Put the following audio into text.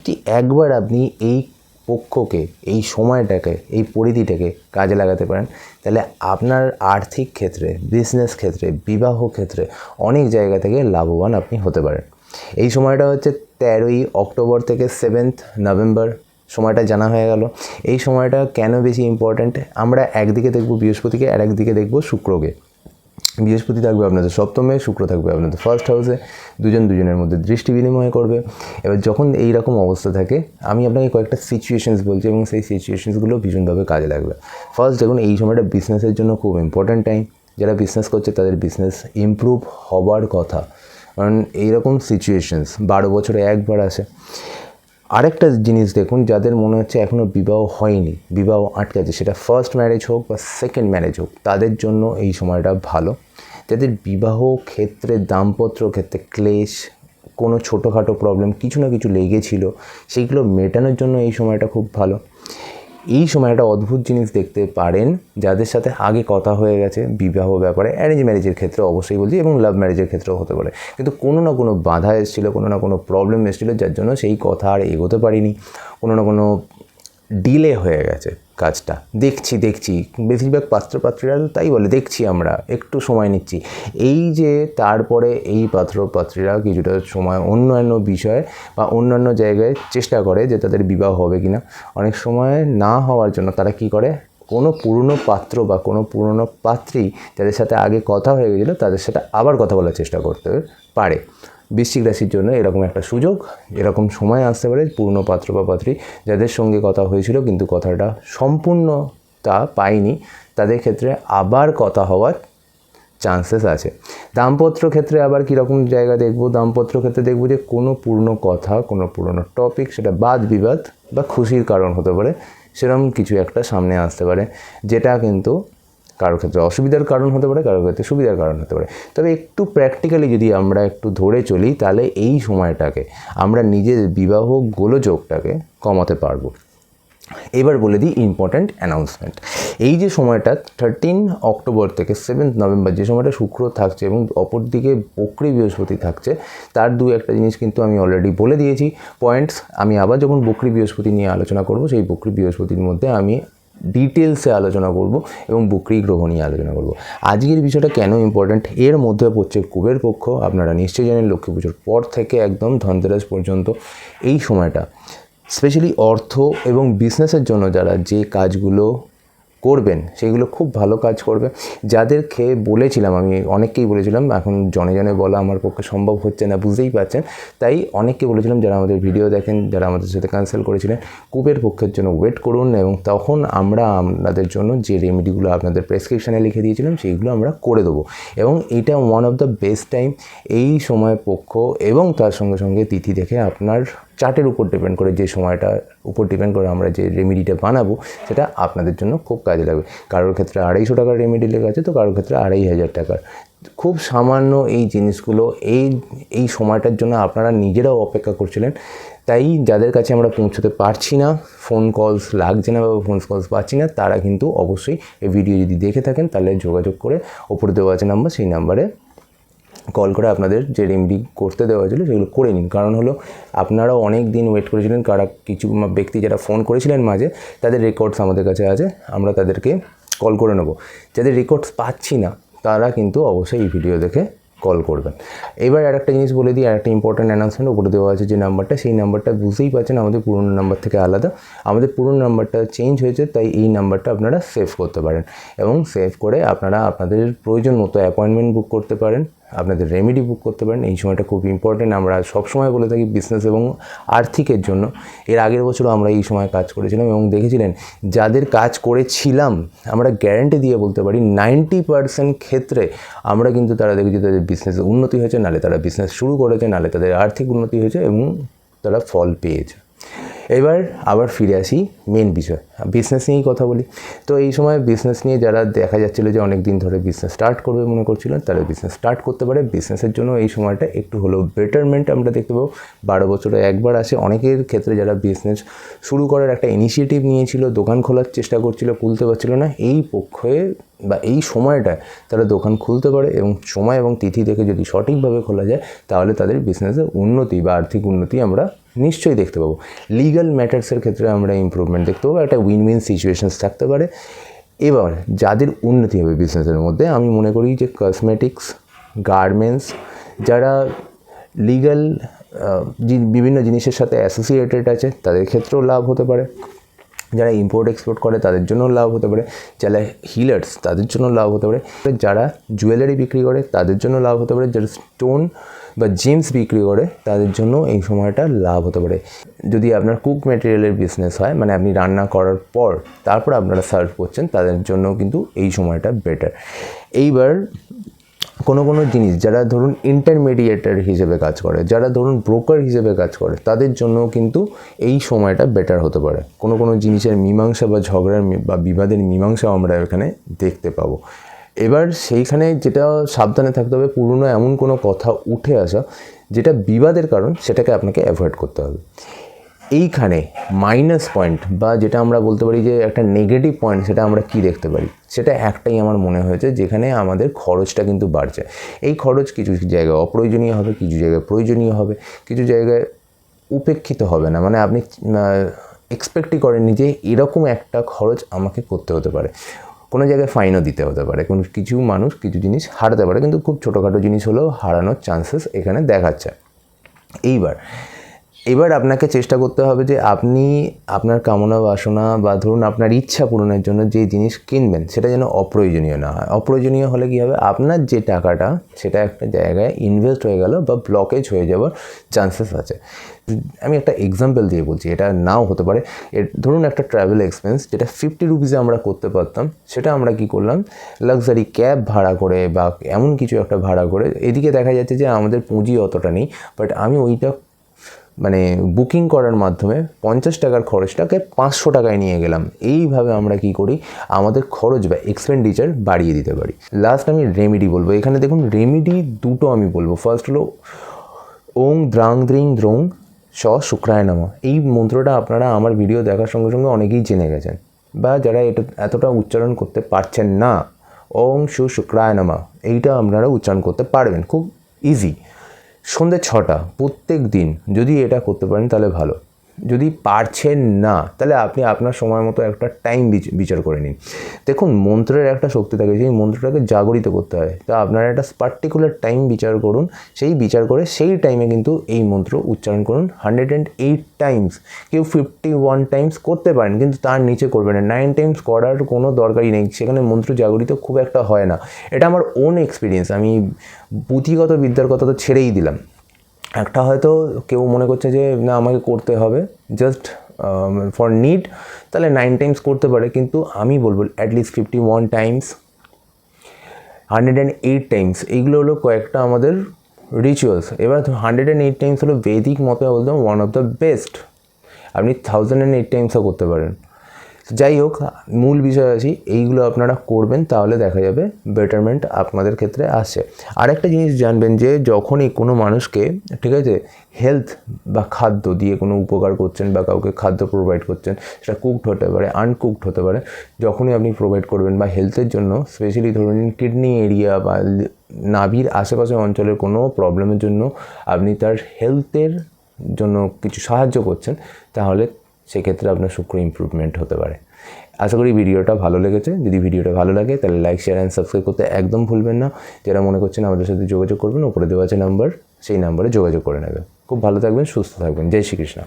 যদি একবার আপনি এই পক্ষকে, এই সময়টাকে, এই পরিধিটাকে কাজে লাগাতে পারেন, তাহলে আপনার আর্থিক ক্ষেত্রে বিজনেস ক্ষেত্রে, বিবাহ ক্ষেত্রে অনেক জায়গা থেকে লাভবান আপনি হতে পারেন। এই সময়টা হচ্ছে তেরোই অক্টোবর থেকে সেভেন্থ নভেম্বর, সময়টা জানা হয়ে গেল। এই সময়টা কেন বেশি ইম্পর্ট্যান্ট আমরা একদিকে দেখব বৃহস্পতিকে আর একদিকে দেখব শুক্রকে। বৃহস্পতি থাকবে, আপনাদের সপ্তমে, শুক্র থাকবে আপনাদের ফার্স্ট হাউসে দুজন দুজনের মধ্যে দৃষ্টি বিনিময় করবে। এবার যখন এই রকম অবস্থা থাকে, আমি আপনাকে কয়েকটা সিচুয়েশনস বলছি এবং সেই সিচুয়েশনসগুলো ভীষণভাবে কাজে লাগবে। ফার্স্ট দেখুন, এই সময়টা বিজনেসের জন্য খুব ইম্পর্ট্যান্ট টাইম যারা বিজনেস করছে, তাদের বিজনেস ইমপ্রুভ হবার কথা। কারণ এইরকম সিচুয়েশনস বারো বছরে একবার আসে। আরেকটা জিনিস দেখুন, যাদের মনে হচ্ছে এখনও বিবাহ হয়নি, বিবাহ আটকে আছে সেটা ফার্স্ট ম্যারেজ হোক বা সেকেন্ড ম্যারেজ হোক, তাদের জন্য এই সময়টা ভালো। যাদের বিবাহ ক্ষেত্রে, দাম্পত্য ক্ষেত্রে ক্লেশ, কোনো ছোটোখাটো প্রবলেম কিছু না কিছু লেগেছিল সেইগুলো মেটানোর জন্য এই সময়টা খুব ভালো। এই সময় একটা অদ্ভুত জিনিস দেখতে পারেন যাদের সাথে আগে কথা হয়ে গেছে, বিবাহ ব্যাপারে অ্যারেঞ্জ ম্যারেজের ক্ষেত্রে অবশ্যই বলছি এবং লাভ ম্যারেজের ক্ষেত্রেও হতে পারে। কিন্তু কোনো না কোনো বাধা এসেছিল, কোনো না কোনো প্রবলেম এসেছিল, যার জন্য সেই কথা আর এগোতে পারিনি। কোনো না কোনো ডিলে হয়ে গেছে। কাজটা। দেখছি দেখছি। বেশিরভাগ পাত্রপাত্রীরা তো তাই বলে, দেখছি আমরা, একটু সময় নিচ্ছি। এই যে তারপরে এই পাত্রপাত্রীরা কিছুটা সময় অন্যান্য বিষয়ে বা অন্যান্য জায়গায় চেষ্টা করে যে তাদের বিবাহ হবে কি না অনেক সময় না হওয়ার জন্য তারা কি করে? কোনো পুরনো পাত্র বা কোনো পুরনো পাত্রী যাদের সাথে আগে কথা হয়ে গেছিল, তাদের সাথে আবার কথা বলার চেষ্টা করতে পারে। বৃশ্চিক রাশির জন্য এরকম একটা সুযোগ, এরকম সময় আসতে পারে পূর্ণ পাত্র বা পাত্রী যাদের সঙ্গে কথা হয়েছিল কিন্তু কথাটা সম্পূর্ণতা পায়নি, তাদের ক্ষেত্রে আবার কথা হওয়ার চান্সেস আছে। দাম্পত্য ক্ষেত্রে আবার কীরকম জায়গা দেখব? দাম্পত্য ক্ষেত্রে দেখব যে কোনো পুরনো কথা, কোনো পুরনো টপিক সেটা বাদ বিবাদ বা খুশির কারণ হতে পারে, সেরকম কিছু একটা সামনে আসতে পারে, যেটা কিন্তু কারোর ক্ষেত্রে অসুবিধার কারণ হতে পারে, কারোর ক্ষেত্রে সুবিধার কারণ হতে পারে। তবে একটু প্র্যাকটিক্যালি যদি আমরা একটু ধরে চলি, তাহলে এই সময়টাকে আমরা নিজের বিবাহ গোলযোগটাকে কমাতে পারব। এবার বলে দিই ইম্পর্ট্যান্ট অ্যানাউন্সমেন্ট এই যে সময়টা থার্টিন অক্টোবর থেকে সেভেন্থ নভেম্বর যে সময়টা শুক্র থাকছে এবং অপরদিকে বকরি বৃহস্পতি থাকছে, তার দু একটা জিনিস কিন্তু আমি অলরেডি বলে দিয়েছি। পয়েন্টস আমি আবার যখন বকরি বৃহস্পতি নিয়ে আলোচনা করব, সেই বকরি বৃহস্পতির মধ্যে আমি ডিটেলসে আলোচনা করব এবং বকরি গ্রহ নিয়ে আলোচনা করব। আজকের বিষয়টা কেন ইম্পর্ট্যান্ট এর মধ্যে পড়ছে কুবের পক্ষ। আপনারা নিশ্চয়ই জানেন লক্ষ্মী পুজোর পর থেকে একদম ধনতেরাস পর্যন্ত এই সময়টা। স্পেশালি অর্থ এবং বিজনেসের জন্য যারা যে কাজগুলো করবেন, সেগুলো খুব ভালো কাজ করবে। যাদের খেয়ে বলেছিলাম, আমি অনেককেই বলেছিলাম, এখন জনে জনে বলা আমার পক্ষে সম্ভব হচ্ছে না, বুঝতেই পারছেন। তাই অনেককে বলেছিলাম, যারা আমাদের ভিডিও দেখেন, যারা আমাদের সাথে ক্যান্সেল করেছিলেন, কুপের পক্ষের জন্য ওয়েট করুন এবং তখন আমরা আপনাদের জন্য যে রেমেডিগুলো আপনাদের প্রেসক্রিপশানে লিখে দিয়েছিলাম, সেইগুলো আমরা করে দেবো। এবং এটা one of the best time এই সময় পক্ষ এবং তার সঙ্গে সঙ্গে তিথি দেখে আপনার চার্টের উপর ডিপেন্ড করে যে সময়টা উপর ডিপেন্ড করে আমরা যে রেমেডিটা বানাবো, সেটা আপনাদের জন্য খুব কাজে লাগবে। কারোর ক্ষেত্রে আড়াইশো টাকার রেমেডি লেখা আছে, তো কারোর ক্ষেত্রে আড়াই হাজার টাকার। খুব সামান্য এই জিনিসগুলো, এই এই সময়টার জন্য আপনারা নিজেরাও অপেক্ষা করছিলেন। তাই যাদের কাছে আমরা পৌঁছতে পারছি না ফোন কলস লাগছে না বা ফোন কলস পাচ্ছি না, তারা কিন্তু অবশ্যই এই ভিডিও যদি দেখে থাকেন, তাহলে যোগাযোগ করে, ওপরে দেওয়া আছে নাম্বার সেই নাম্বারে কল করে আপনাদের যে রেমেডি করতে দেওয়া হয়েছিল সেগুলো করে নিন। কারণ হলো, আপনারাও অনেক দিন ওয়েট করেছিলেন, কারা কিছু ব্যক্তি যারা ফোন করেছিলেন মাঝে, তাদের রেকর্ডস আমাদের কাছে আছে, আমরা তাদেরকে কল করে নেব। যাদের রেকর্ডস পাচ্ছি না, তারা কিন্তু অবশ্যই এই ভিডিও দেখে কল করবেন। এবার আর একটা জিনিস বলে দিই আর একটা ইম্পর্ট্যান্ট অ্যানাউন্সমেন্ট উপরে দেওয়া আছে যে নাম্বারটা সেই নাম্বারটা বুঝতেই পারছেন, আমাদের পুরনো নাম্বার থেকে আলাদা। আমাদের পুরনো নাম্বারটা চেঞ্জ হয়েছে, তাই এই নাম্বারটা আপনারা সেভ করতে পারেন। এবং সেভ করে আপনারা আপনাদের প্রয়োজন মতো অ্যাপয়েন্টমেন্ট বুক করতে পারেন। আপনাদের রেমেডি বুক করতে পারেন। এই সময়টা খুব ইম্পর্টেন্ট আমরা সবসময় বলে থাকি বিজনেস এবং আর্থিকের জন্য। এর আগের বছরও আমরা এই সময় কাজ করেছিলাম এবং দেখেছিলেন, যাদের কাজ করেছিলাম, আমরা গ্যারেন্টি দিয়ে বলতে পারি নাইনটি পার্সেন্ট ক্ষেত্রে আমরা কিন্তু তারা দেখেছি তাদের বিজনেসে উন্নতি হয়েছে, নালে তারা বিজনেস শুরু করেছে, নালে তাদের আর্থিক উন্নতি হয়েছে এবং তারা ফল পেয়েছে। এবার আবার ফিরে আসি মেন বিষয় বিজনেস নিয়েই কথা বলি। তো এই সময় বিজনেস নিয়ে যারা দেখা যাচ্ছিল যে অনেক দিন ধরে বিজনেস স্টার্ট করবে মনে করছিলেন তারা বিজনেস স্টার্ট করতে পারে। বিজনেসের জন্য এই সময়টা একটু হলেও বেটারমেন্ট আমরা দেখতে পাবো। বারো বছরে একবার আসে। অনেকের ক্ষেত্রে যারা বিজনেস শুরু করার একটা ইনিশিয়েটিভ নিয়েছিল, দোকান খোলার চেষ্টা করছিল, খুলতে পারছিল না, এই পক্ষে বা এই সময়টায় তারা দোকান খুলতে পারে এবং সময় এবং তিথি দেখে যদি সঠিকভাবে খোলা যায়, তাহলে তাদের বিজনেসের উন্নতি বা আর্থিক উন্নতি আমরা নিশ্চয়ই দেখতে পাবো। লিগাল ম্যাটার্সের ক্ষেত্রে আমরা ইম্প্রুভমেন্ট দেখতে পাবো। একটা উইন উইন সিচুয়েশনস থাকতে পারে। এবার, যাদের উন্নতি হবে বিজনেসের মধ্যে, আমি মনে করি যে কসমেটিক্স গার্মেন্টস যারা লিগাল বিভিন্ন জিনিসের সাথে অ্যাসোসিয়েটেড আছে, তাদের ক্ষেত্রেও লাভ হতে পারে। যারা ইম্পোর্ট এক্সপোর্ট করে, তাদের জন্য লাভ হতে পারে। যারা হিলার্স তাদের জন্য লাভ হতে পারে। যারা জুয়েলারি বিক্রি করে, তাদের জন্য লাভ হতে পারে। যারা স্টোন বা জিমস বিক্রি করে, তাদের জন্য এই সময়টা লাভ হতে পারে। যদি আপনার কুক ম্যাটেরিয়ালের বিজনেস হয় মানে আপনি রান্না করার পর, তারপর আপনারা সার্ভ করছেন, তাদের জন্য কিন্তু এই সময়টা বেটার এইবার কোনো কোনো জিনিস, যারা ধরুন ইন্টারমিডিয়েটার হিসেবে কাজ করে, যারা ধরুন ব্রোকার হিসেবে কাজ করে, তাদের জন্য কিন্তু এই সময়টা বেটার হতে পারে। কোনো কোনো জিনিসের মীমাংসা বা ঝগড়ার বা বিবাদের মীমাংসা আমরা এখানে দেখতে পাবো। এবার সেইখানে যেটা সাবধানে থাকতে হবে, পুরনো এমন কোনো কথা উঠে আসা, যেটা বিবাদের কারণ, সেটাকে আপনাকে অ্যাভয়েড করতে হবে। এইখানে মাইনাস পয়েন্ট বা যেটা আমরা বলতে পারি যে একটা নেগেটিভ পয়েন্ট সেটা আমরা কি দেখতে পারি? সেটা একটাই আমার মনে হয়েছে, যেখানে আমাদের খরচটা কিন্তু বাড়ছে। এই খরচ কিছু জায়গায় অপ্রয়োজনীয় হবে, কিছু জায়গায় প্রয়োজনীয় হবে, কিছু জায়গায় উপেক্ষিত হবে না। মানে আপনি এক্সপেক্টই করেননি যে এরকম একটা খরচ আমাকে করতে হতে পারে। কোনো জায়গায় ফাইনও দিতে হতে পারে। কোনো কিছু মানুষ কিছু জিনিস হারাতে পারে, কিন্তু খুব ছোটোখাটো জিনিস হলেও হারানোর চান্সেস এখানে দেখাচ্ছে। এইবার এবার আপনাকে চেষ্টা করতে হবে যে আপনি আপনার কামনা বাসনা বা ধরুন আপনার ইচ্ছা পূরণের জন্য যে জিনিস কিনবেন, সেটা যেন অপ্রয়োজনীয় না হয়। অপ্রয়োজনীয় হলে কী হবে? আপনার যে টাকাটা, সেটা একটা জায়গায় ইনভেস্ট হয়ে গেল বা ব্লকেজ হয়ে যাওয়ার চান্সেস আছে। আমি একটা এক্সাম্পল দিয়ে বলছি, এটা নাও হতে পারে। এর ধরুন একটা ট্রাভেল এক্সপেন্স যেটা ফিফটি রুপিসে আমরা করতে পারতাম, সেটা আমরা কি করলাম? লাক্সারি ক্যাব ভাড়া করে বা এমন কিছু একটা ভাড়া করে, এদিকে দেখা যাচ্ছে যে আমাদের পুঁজি অতটা নেই বাট আমি ওইটা মানে বুকিং করার মাধ্যমে পঞ্চাশ টাকার খরচটাকে পাঁচশো টাকায় নিয়ে গেলাম। এইভাবে আমরা কি করি? আমাদের খরচ বা এক্সপেন্ডিচার বাড়িয়ে দিতে পারি। লাস্ট আমি রেমিডি বলব। এখানে দেখুন রেমিডি দুটো আমি বলব। ফার্স্ট হলো, ওং দ্রাং দ্রিং দ্রোং স শুক্রায় নামা। এই মন্ত্রটা আপনারা আমার ভিডিও দেখার সঙ্গে সঙ্গে অনেকেই জেনে গেছেন। বা যারা এটা এতটা উচ্চারণ করতে পারছেন না, ওং সু শুক্রায় নামা। এইটা আপনারা উচ্চারণ করতে পারবেন। খুব ইজি সন্ধ্যে ছটা প্রত্যেক দিন যদি এটা করতে পারেন তাহলে ভালো। যদি পারছেন না, তাহলে আপনি আপনার সময় মতো একটা টাইম বিচার করে নিন। দেখুন, মন্ত্রের একটা শক্তি থাকে, সেই মন্ত্রটাকে জাগরিত করতে হয়। তা আপনারা একটা পার্টিকুলার টাইম বিচার করুন, সেই বিচার করে সেই টাইমে কিন্তু এই মন্ত্র উচ্চারণ করুন। হান্ড্রেড অ্যান্ড এইট টাইমস কেউ ফিফটি ওয়ান টাইমস করতে পারেন, কিন্তু তার নিচে করবেন না। নাইন টাইমস করার কোনো দরকারই নেই, সেখানে মন্ত্র জাগরিত খুব একটা হয় না। এটা আমার ওন এক্সপিরিয়েন্স আমি পুঁথিগত বিদ্যার কথা তো ছেড়েই দিলাম। একটা হয়তো কেউ মনে করছে যে, না, আমাকে করতে হবে। জাস্ট ফর নিড তাহলে নাইন টাইমস করতে পারে। কিন্তু আমি বলব at least fifty one times hundred and eight times এইগুলো হলো কয়েকটা আমাদের রিচুয়ালস এবার হান্ড্রেড অ্যান্ড এইট টাইমস হলো বেদিক মতে বলতাম ওয়ান অফ দ্য বেস্ট আপনি থাউজেন্ড অ্যান্ড এইট টাইমসও করতে পারেন। যাই হোক, মূল বিষয় আছে, এইগুলো আপনারা করবেন, তাহলে দেখা যাবে বেটারমেন্ট আপনাদের ক্ষেত্রে আসছে। আরেকটা জিনিস জানবেন যে, যখনই কোনো মানুষকে, ঠিক আছে হেলথ বা খাদ্য দিয়ে কোনো উপকার করছেন বা কাউকে খাদ্য প্রোভাইড করছেন, সেটা কুকড হতে পারে আনকুকড হতে পারে, যখনই আপনি প্রোভাইড করবেন বা হেলথের জন্য স্পেশালি ধরুন কিডনি এরিয়া বা নাভির আশেপাশে অঞ্চলের কোনো প্রবলেমের জন্য আপনি তার হেলথের জন্য কিছু সাহায্য করছেন, তাহলে সেক্ষেত্রে আপনার শুক্র ইম্প্রুভমেন্ট হতে পারে। আশা করি ভিডিওটা ভালো লেগেছে। যদি ভিডিওটা ভালো লাগে, তাহলে লাইক শেয়ার অ্যান্ড সাবস্ক্রাইব করতে একদম ভুলবেন না। যারা মনে করছেন আমাদের সাথে যোগাযোগ করবেন ওপরে দেওয়া আছে নাম্বার সেই নাম্বারে যোগাযোগ করে নেবেন। খুব ভালো থাকবেন, সুস্থ থাকবেন। জয় শ্রীকৃষ্ণ।